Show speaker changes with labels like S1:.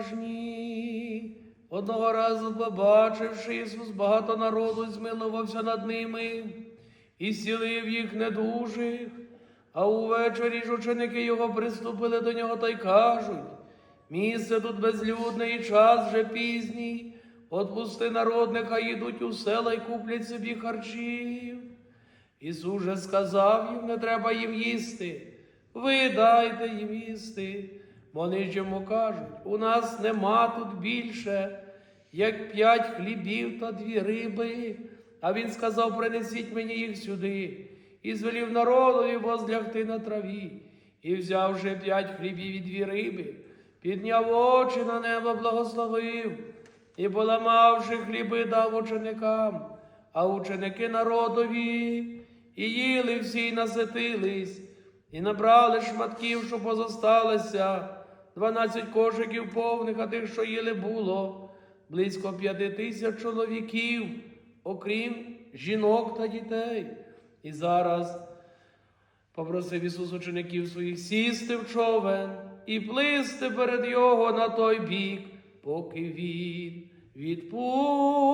S1: відважні. Одного разу, побачивши Ісус багато народу, змилувався над ними і зцілив їх недужих. А увечері ж ученики його приступили до нього та й кажуть: місце тут безлюдне і час вже пізній. Отпусти народ, нехай йдуть у села й куплять собі харчів. Ісус же сказав їм, не треба їм їсти. Ви дайте їм їсти. Вони ж йому кажуть, у нас нема тут більше, як п'ять хлібів та дві риби. А він сказав, принесіть мені їх сюди, і звелів народові возлягти на траві. І взявши п'ять хлібів і дві риби, підняв очі на небо, благословив, і поламавши хліби, дав ученикам, а ученики народові, і їли всі, і наситились, і набрали шматків, що позосталося, дванадцять кошиків повних, а тих, що їли, було, близько п'яти тисяч чоловіків, окрім жінок та дітей. І зараз попросив Ісус учеників своїх сісти в човен і плисти перед Його на той бік, поки Він відпустить.